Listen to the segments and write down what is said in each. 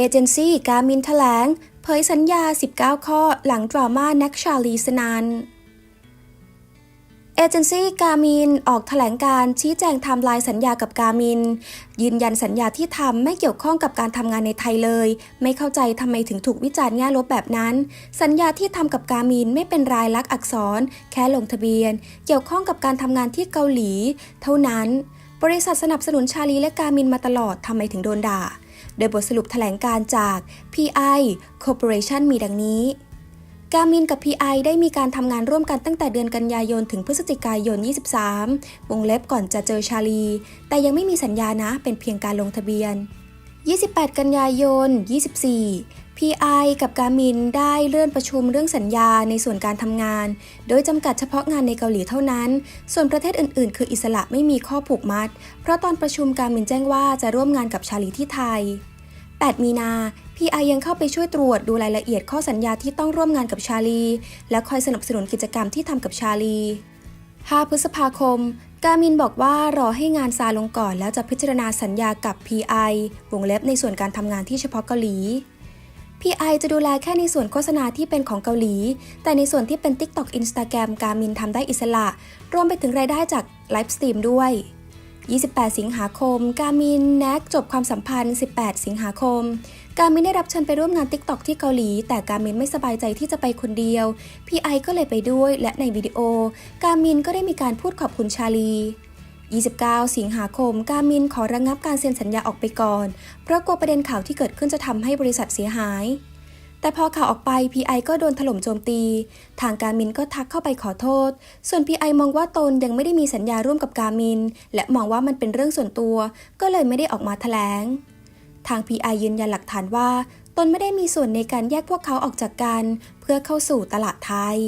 เอเจนซี่การมินแถลง เผยสัญญา 19 ข้อหลังดราม่าแน็กชาลีสนันเอเจนซี่กามินออกแถลงการชี้แจงไทม์ไลน์สัญญากับกามิน ยืนยันสัญญาที่ทำไม่เกี่ยวข้องกับการทำงานในไทยเลย ไม่เข้าใจทำไมถึงถูกวิจารณ์แง่ลบแบบนั้น สัญญาที่ทำกับกามินไม่เป็นรายลักษณ์อักษร แค่ลงทะเบียน เกี่ยวข้องกับการทำงานที่เกาหลี เท่านั้น บริษัทสนับสนุนชาลีและกามินมาตลอดทำไมถึงโดนด่า โดยบทสรุปแถลงการจาก PI Corporation มีดังนี้การมินกับ PI ได้มีการทำงานร่วมกันตั้งแต่เดือนกันยายนถึงพฤศจิกายน 23 วงเล็บก่อนจะเจอชาลี แต่ยังไม่มีสัญญานะ เป็นเพียงการลงทะเบียน 28 กันยายน 24 PI กับการมินได้เลื่อนประชุมเรื่องสัญญาในส่วนการทำงาน โดยจำกัดเฉพาะงานในเกาหลีเท่านั้น ส่วนประเทศอื่น ๆ คืออิสระไม่มีข้อผูกมัด เพราะตอนประชุมการมินแจ้งว่าจะร่วมงานกับชาลีที่ไทย 8 มีนา PI ยังเข้าไปช่วยตรวจดูรายละเอียดข้อสัญญาที่ต้องร่วมงานกับชาลี และคอยสนับสนุนกิจกรรมที่ทำกับชาลี 5 พฤษภาคม กามินบอกว่ารอให้งานซาลงก่อนแล้วจะพิจารณาสัญญากับ PI วงเล็บในส่วนการทำงานที่เฉพาะเกาหลี PI จะดูแลแค่ในส่วนโฆษณาที่เป็นของเกาหลี แต่ในส่วนที่เป็น TikTok Instagram การมินทำได้อิสระ รวมไปถึงรายได้จากไลฟ์สตรีมด้วย 28 สิงหาคม การมินแน็กจบความสัมพันธ์ 18 สิงหาคม การมินได้รับเชิญไปร่วมงาน TikTok ที่เกาหลี แต่การมินไม่สบายใจที่จะไปคนเดียว PI ก็เลยไปด้วย และในวิดีโอ การมินก็ได้มีการพูดขอบคุณชาลี 29 สิงหาคม การมินขอระงงับการเซ็นสัญญาออกไปก่อน เพราะกลัวประเด็นข่าวที่เกิดขึ้นจะทำให้บริษัทเสียหาย แต่พอข่าวออกไป PI ก็โดนถล่มโจมตี ทางการมินก็ทักเข้าไปขอโทษ ส่วน PI มองว่าตนยังไม่ได้มีสัญญาร่วมกับการมิน และมองว่ามันเป็นเรื่องส่วนตัว ก็เลยไม่ได้ออกมาแถลง ทาง PI ยืนยันหลักฐานว่า ตนไม่ได้มีส่วนในการแยกพวกเขาออกจากกัน เพื่อเข้าสู่ตลาดไทย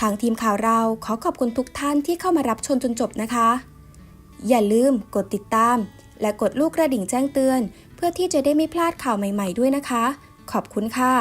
ทางทีมข่าวเราขอขอบคุณทุกท่านที่เข้ามารับชมจนจบนะคะ อย่าลืมกดติดตาม และกดลูกกระดิ่งแจ้งเตือน เพื่อที่จะได้ไม่พลาดข่าวใหม่ ๆ ด้วยนะคะ ขอบคุณค่ะ